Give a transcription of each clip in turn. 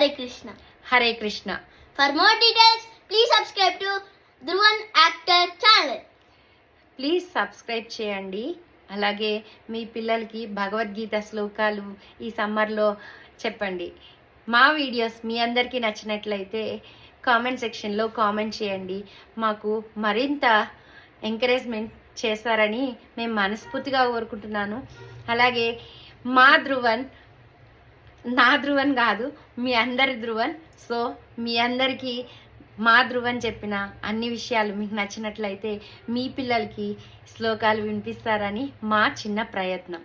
Hare Krishna. Hare Krishna For more details, please subscribe to Dhruvan Actor channel. Please subscribe చేయండి. అలాగే మీ పిల్లలకి భగవద్గీత శ్లోకాలు ఈ సమ్మర్లో చెప్పండి. మా వీడియోస్ మీ అందరికీ నచ్చినట్లయితే కామెంట్ సెక్షన్లో కామెంట్ చేయండి. మాకు మరింత ఎంకరేజ్మెంట్ చేస్తారని మేము మనస్ఫూర్తిగా కోరుకుంటున్నాను. అలాగే మా ధ్రువన్ నా ధ్రువన్ కాదు మీ అందరి ధ్రువన్. సో మీ అందరికీ మా ధ్రువన్ చెప్పిన అన్ని విషయాలు మీకు నచ్చినట్లయితే మీ పిల్లలకి శ్లోకాలు వినిపిస్తారని మా చిన్న ప్రయత్నం.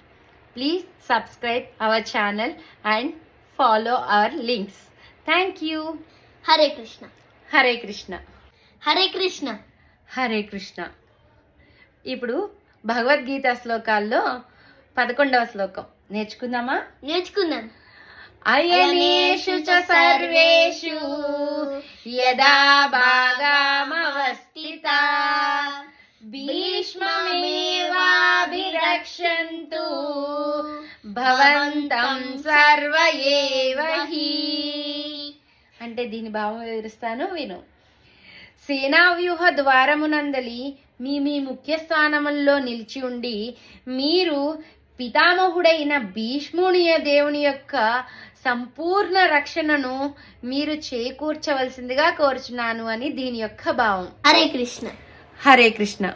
Please subscribe our channel and follow our links thank you Hare Krishna. Hare Krishna. Hare Krishna. Hare Krishna. ఇప్పుడు భగవద్గీత శ్లోకాల్లో పదకొండవ శ్లోకం. నేర్చుకుందామా? నేర్చుకుందాం. అయనేషు చ సర్వేషు యదా భాగామవస్థిత భీష్మమేవాభిరక్షन्तు భవంతం సర్వ హి అంటే దీని భావం వివరిస్తాను విను. సేనావ్యూహ ద్వారమునందలి మీ మీ ముఖ్య స్థానముల్లో నిలిచి ఉండి మీరు పితామహుడైన భీష్ముని దేవుని యొక్క సంపూర్ణ రక్షణను మీరు చేకూర్చవలసిందిగా కోరుచున్నాను అని దీని యొక్క భావం. హరే కృష్ణ. హరే కృష్ణ.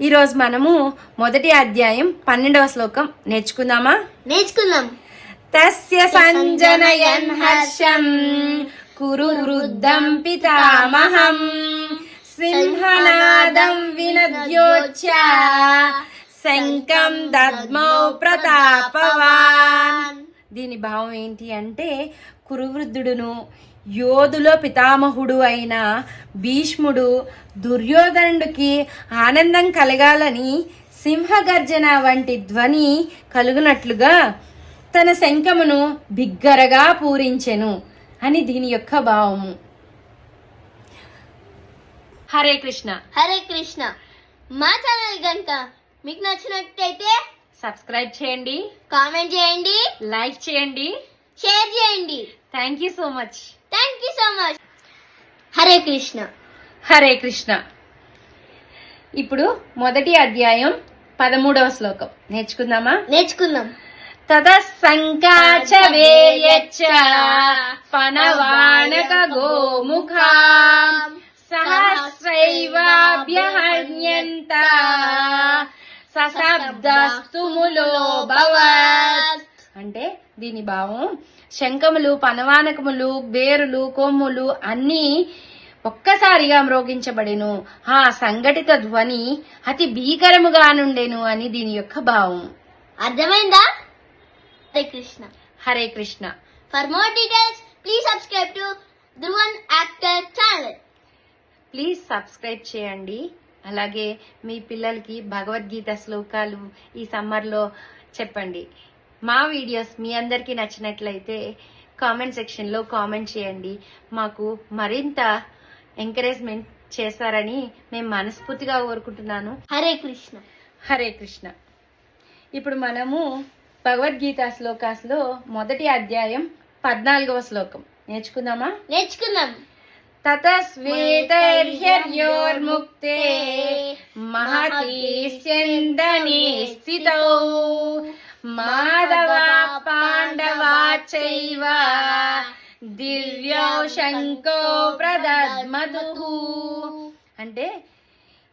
ఈరోజు మనము మొదటి అధ్యాయం పన్నెండవ శ్లోకం నేర్చుకుందామా? నేర్చుకుందాం. తస్య సంజనయన్ హర్షం కురు వృద్ధం పితామహం సింహనాదం వినద్యోచ్చ శంఖం దద్మౌ ప్రతాపవాన్. దీని భావం ఏంటి అంటే కురువృద్ధుడును యోధులో పితామహుడు అయిన భీష్ముడు దుర్యోధనుడికి ఆనందం కలగాలని సింహగర్జన వంటి ధ్వని కలుగునట్లుగా తన శంఖమును బిగ్గరగా పూరించెను అని దీని యొక్క భావము. హరే కృష్ణ. హరే కృష్ణ. మా ఛానల్ కనుక మీకు నచ్చినట్టయితే సబ్స్క్రైబ్ చేయండి. కామెంట్ చేయండి. లైక్ చేయండి. షేర్ చేయండి. Thank you so much thank you so much Hare Krishna Hare Krishna ఇప్పుడు మొదటి అధ్యాయం పదమూడవ శ్లోకం. నేర్చుకుందామా? నేర్చుకుందాం. వేయచ్చ పనవానక గోముఖా సహస్రైవాభ్యహన్యంత. సశబ్దస్తుములో భవత్ అంటే దీని భావం శంఖములు పనవానకములు బేరులు కొమ్ములు అన్నీ ఒక్కసారిగా మ్రోగించబడెను. ఆ సంఘటిత ధ్వని అతి భీకరముగా నుండెను అని దీని యొక్క భావం. అర్థమైందా? Hare Krishna. Hare Krishna. For more details please subscribe to Dhruvan actor channel please subscribe చేయండి. అలాగే మీ పిల్లలకి భగవద్గీత శ్లోకాలు ఈ సమ్మర్లో చెప్పండి. మా వీడియోస్ మీ అందరికీ నచ్చినట్లయితే కామెంట్ సెక్షన్లో కామెంట్ చేయండి. మాకు మరింత ఎంకరేజ్మెంట్ చేస్తారని మేము మనస్ఫూర్తిగా కోరుకుంటున్నాను. హరే కృష్ణ. హరే కృష్ణ. ఇప్పుడు మనము భగవద్గీత శ్లోకాస్లో మొదటి అధ్యాయం పద్నాలుగవ శ్లోకం. నేర్చుకుందామా? నేర్చుకుందాం. తతస్వేతైర్హ్యర్యోర్ముక్తే महतीश्चन्दने स्थितौ స్థితౌ మాధవ चैव చైవ దివ్యౌ శంకో ప్రదద్మదు అంటే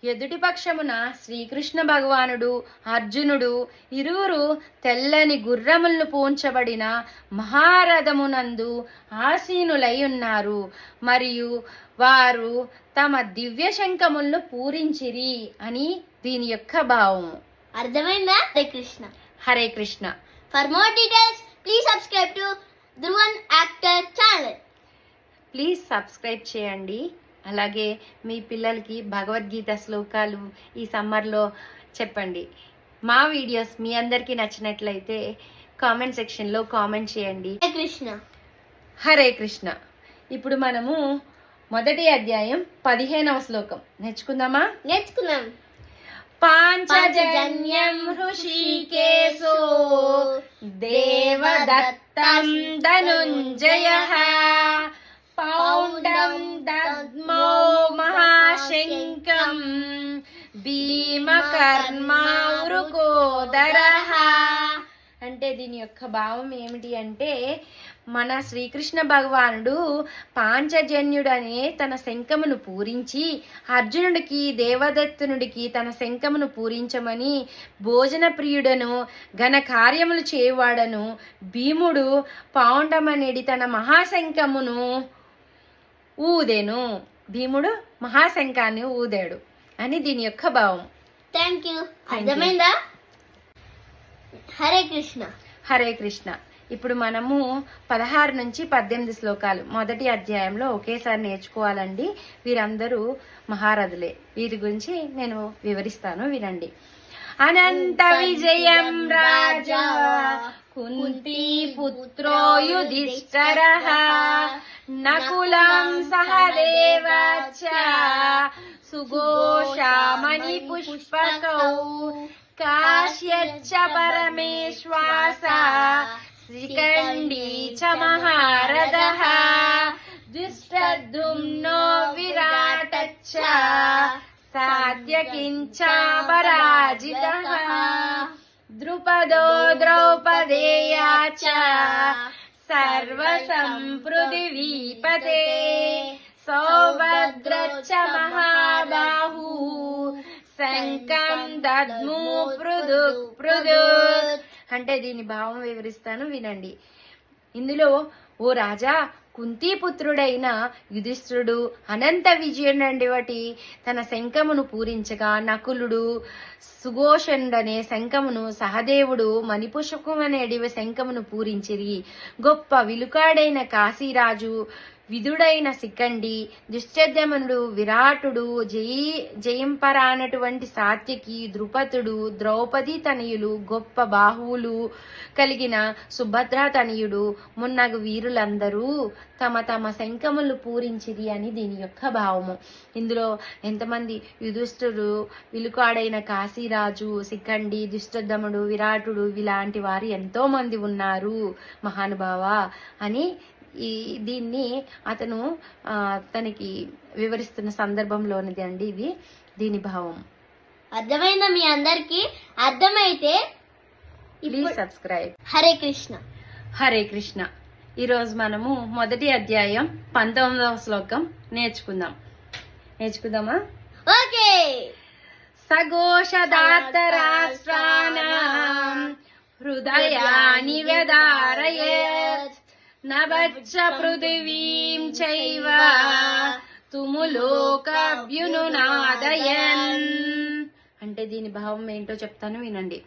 ఎదుటి పక్షమున శ్రీకృష్ణ భగవానుడు అర్జునుడు ఇరువురు తెల్లని గుర్రములను పూంచబడిన మహారథమునందు ఆసీనులై ఉన్నారు. మరియు వారు తమ దివ్య శంఖములను పూరించిరి అని దీని యొక్క భావము అర్థమైందా? Hare Krishna. Hare Krishna. For more details please subscribe to Dhruvan actor channel please subscribe చేయండి. అలాగే మీ పిల్లలకి భగవద్గీత శ్లోకాలు ఈ సమ్మర్లో చెప్పండి. మా వీడియోస్ మీ అందరికీ నచ్చినట్లయితే కామెంట్ సెక్షన్లో కామెంట్ చేయండి. హరే కృష్ణ. హరే కృష్ణ. ఇప్పుడు మనము మొదటి అధ్యాయం పదిహేనవ శ్లోకం. నేర్చుకుందామా? నేర్చుకుందాం. పాంచజన్యం హృషికేశో దేవదత్త ధనుంజయ పౌండం దద్మో మహాశంకం భీమకర్మావృకోదర అంటే దీని యొక్క భావం ఏమిటి అంటే మన శ్రీకృష్ణ భగవానుడు పాంచజన్యుడనే తన శంఖమును పూరించి అర్జునుడికి దేవదత్తునుడికి తన శంఖమును పూరించమని భోజన ప్రియుడను ఘన కార్యములు చేయవాడను భీముడు పావుండమనేడి తన మహాశంఖమును ఊదెను. భీముడు మహాశంఖాన్ని ఊదాడు అని దీని యొక్క భావం. Thank you. అర్థమైందా? హరే కృష్ణ. హరే కృష్ణ. ఇప్పుడు మనము పదహారు నుంచి పద్దెనిమిది శ్లోకాలు మొదటి అధ్యాయంలో ఒకేసారి నేర్చుకోవాలండి. వీరందరూ మహారథులే. వీరి గురించి నేను వివరిస్తాను వినండి. అనంత విజయం రాజా. కుంతి పుత్రో యుధిష్ఠర నకులం సహదేవచ సుఘోషామణి పుష్పకౌ కాశ్యచ్చ పరమేశ్వాస శ్రీకండీ చ మహారథः దుష్టద్రుమ్నో విరాటచ్చ సాధ్యకించాపరాజితः ద్రుపదో ద్రౌపదేయా చ సర్వసంపృథివీపతే సౌభద్రచ్చ మహాబాహు శంఖం దద్ము పృదు పృదు అంటే దీని భావం వివరిస్తాను వినండి. ఇందులో ఓ రాజా కుంతీపుత్రుడైన యుధిష్ఠుడు అనంత విజయుడు వాటి. తన శంఖమును పూరించగా నకులుడు సుఘోషణుడనే శంఖమును సహదేవుడు మణిపుష్పమనేడి శంఖమును పూరించిరి. గొప్ప విలుకాడైన కాశీరాజు విధుడైన సికండి దుశ్చద్యమనుడు విరాటుడు జయి జయింపరానటువంటి సాత్యకి ద్రుపదుడు ద్రౌపది తనయులు గొప్ప బాహువులు కలిగిన సుభద్ర తనయుడు మున్నగు వీరులందరూ తమ తమ శంఖములు పూరించిరి అని దీని యొక్క భావము. ఇందులో ఎంతమంది యుధిష్ఠుడు విలుకాడైన కాశీరాజు సికండి దుష్టదముడు విరాటుడు ఇలాంటి వారు ఎంతో మంది ఉన్నారు. మహానుభావ అని ఈ దీన్ని అతను తనకి వివరిస్తున్న సందర్భంలోనిది అండి ఇది దీని భావం. అర్థమైందా మీ అందరికి? అర్థమైతే ప్లీజ్ సబ్స్క్రైబ్ హరే కృష్ణ. హరే కృష్ణ. ఈరోజు మనము మొదటి అధ్యాయం పంతొమ్మిదవ శ్లోకం నేర్చుకుందాం. నేర్చుకుందామా? ఓకే. సఘోషదాత్త రాష్ట్రాణం హృదయాని వ్యదారయేత్ నవచ్చ పృథివీం చైవ తుములోకభ్యునునాదయన్ అంటే దీని భావం ఏంటో చెప్తాను వినండి.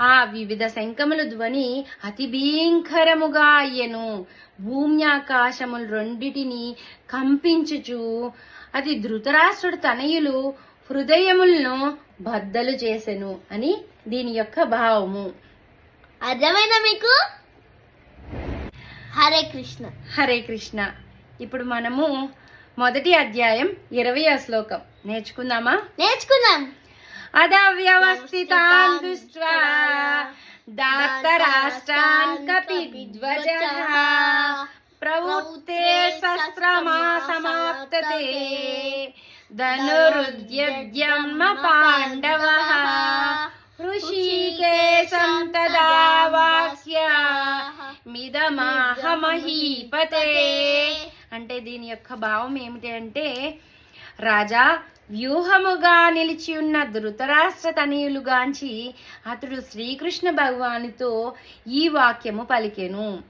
ఆ వివిధ శంఖముల ధ్వని అతి భీంకరముగా అయ్యను. భూమ్యాకాశములు రెండిటిని కంపించుచు అది ధృతరాష్ట్రుడు తనయులు హృదయములను బద్దలు చేసెను అని దీని యొక్క భావము. అర్థమైనా మీకు? హరే కృష్ణ. హరే కృష్ణ. ఇప్పుడు మనము మొదటి అధ్యాయం ఇరవై శ్లోకం. నేర్చుకుందామా? నేర్చుకుందాం. అదవ్యవస్థితాన్ దృష్ట్వా దాత్తరాష్ట్రాన్ కపిధ్వజ ప్రవృత్తే శస్త్రమా సమాప్తతే. ధనురుద్యమ్మ పాండవ. ఋషికేశం తదా వాక్య. మిదమాహ మహీపతే అంటే దీని యొక్క భావం ఏమిటి అంటే రాజా వ్యూహముగా నిలిచి ఉన్న ధృతరాష్ట్ర తనయులుగాంచి అతడు శ్రీకృష్ణ భగవానుతో ఈ వాక్యము పలికెను.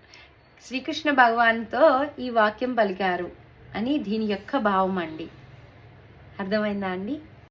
శ్రీకృష్ణ భగవాన్తో ఈ వాక్యం పలికారు అని దీని యొక్క భావం అండి. అర్థమైందా అండి?